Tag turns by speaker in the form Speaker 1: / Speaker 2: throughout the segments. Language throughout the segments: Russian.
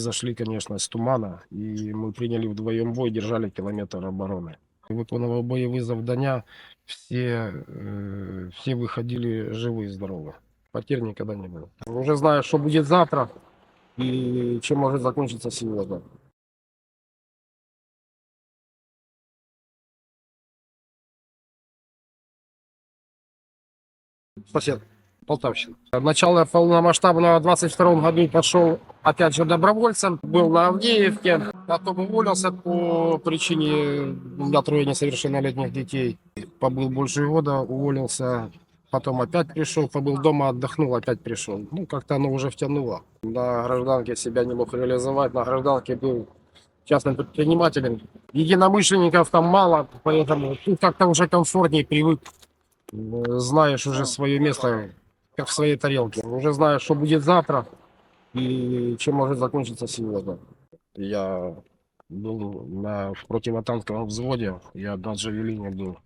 Speaker 1: Зашли, конечно, с тумана, и мы приняли вдвоем бой, держали километр обороны. Виконував бойові завдання, все, э, все выходили живы и здоровы. Потерь никогда не было. Уже знаю, что будет завтра и чем может закончиться сегодня. Сосед, Полтавщина. Начало полномасштабного в 22 году пошел опять же добровольцем, был на Авдеевке, потом уволился по причине трое несовершеннолетних детей. Побыл больше года, уволился, потом опять пришел, побыл дома, отдохнул, опять пришел. Ну, как-то оно уже втянуло. На гражданке себя не мог реализовать, на гражданке был частным предпринимателем. Единомышленников там мало, поэтому тут как-то уже комфортнее привык. Знаешь уже свое место, как в своей тарелке. Уже знаешь, что будет завтра и чем может закончиться сегодня. Я был на противотанковом взводе, я на Джавелине был.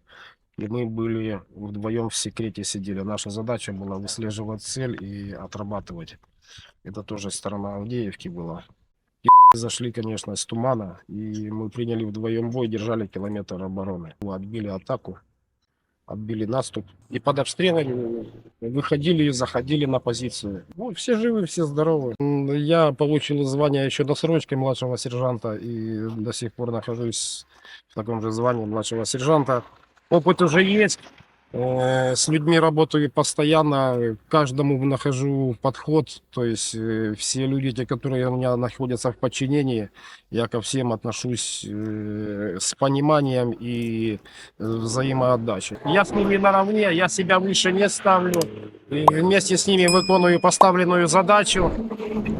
Speaker 1: И мы были вдвоем в секрете сидели. Наша задача была выслеживать цель и отрабатывать. Это тоже сторона Авдеевки была. И зашли, конечно, с тумана, и мы приняли вдвоем бой, держали километр обороны. Отбили атаку, отбили наступ. И под обстрелами выходили и заходили на позицию. Ну, все живы, все здоровы. Я получил звание еще досрочкой младшего сержанта и до сих пор нахожусь в таком же звании младшего сержанта. Опыт уже есть. Э, С людьми работаю постоянно, каждому нахожу подход, то есть э, все люди, те, которые у меня находятся в подчинении, я ко всем отношусь э, с пониманием и взаимоотдачей. Я с ними наравне, я себя выше не ставлю, и вместе с ними выполняю поставленную задачу,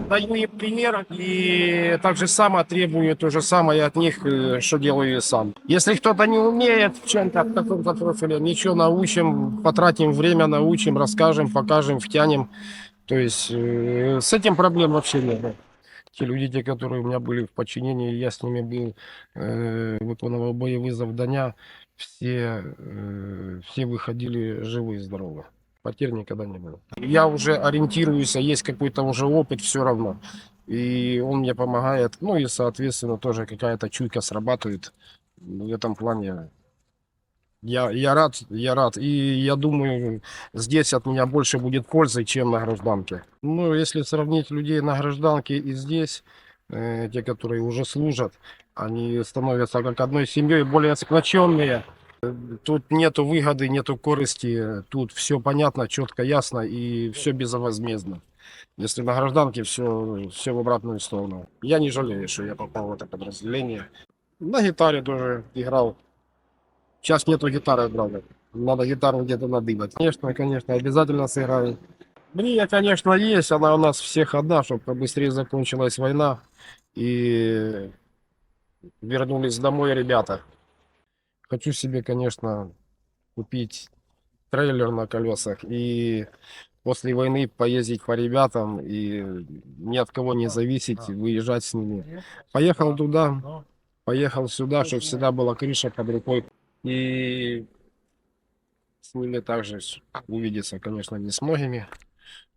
Speaker 1: даю им пример и так же само требую то же самое от них, что делаю и сам. Если кто-то не умеет в чем-то, в каком-то профиле, ничего научим, потратим время, научим, расскажем, покажем, втянем. То есть э, с этим проблем вообще нет. Те люди, те, которые у меня были в подчинении, я с ними был, э, виконував бойові завдання, все, э, все выходили живы и здоровы. Потерь никогда не было. Я уже ориентируюсь, а есть какой-то уже опыт все равно. И он мне помогает. Ну и, соответственно, тоже какая-то чуйка срабатывает. В этом плане я, я рад, я рад. И я думаю, здесь от меня больше будет пользы, чем на гражданке. Ну, если сравнить людей на гражданке и здесь, э, те, которые уже служат, они становятся как одной семьей, более сплоченные. Тут нету выгоды, нету корысти, тут все понятно, четко, ясно и все безвозмездно. Если на гражданке все, все в обратную сторону. Я не жалею, что я попал в это подразделение. На гитаре тоже играл. Сейчас нету гитары, правда. Надо гитару где-то надыбать. Конечно, конечно, обязательно сыграю. Мрия, конечно, есть. Она у нас всех одна, чтобы побыстрее закончилась война. И вернулись домой ребята. Хочу себе, конечно, купить трейлер на колесах и после войны поездить по ребятам и ни от кого не зависеть, выезжать с ними. Поехал туда, поехал сюда, чтобы всегда была крыша под рукой. И с ними также увидеться, конечно, не с многими,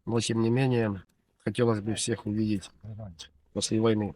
Speaker 1: но тем не менее хотелось бы всех увидеть после войны.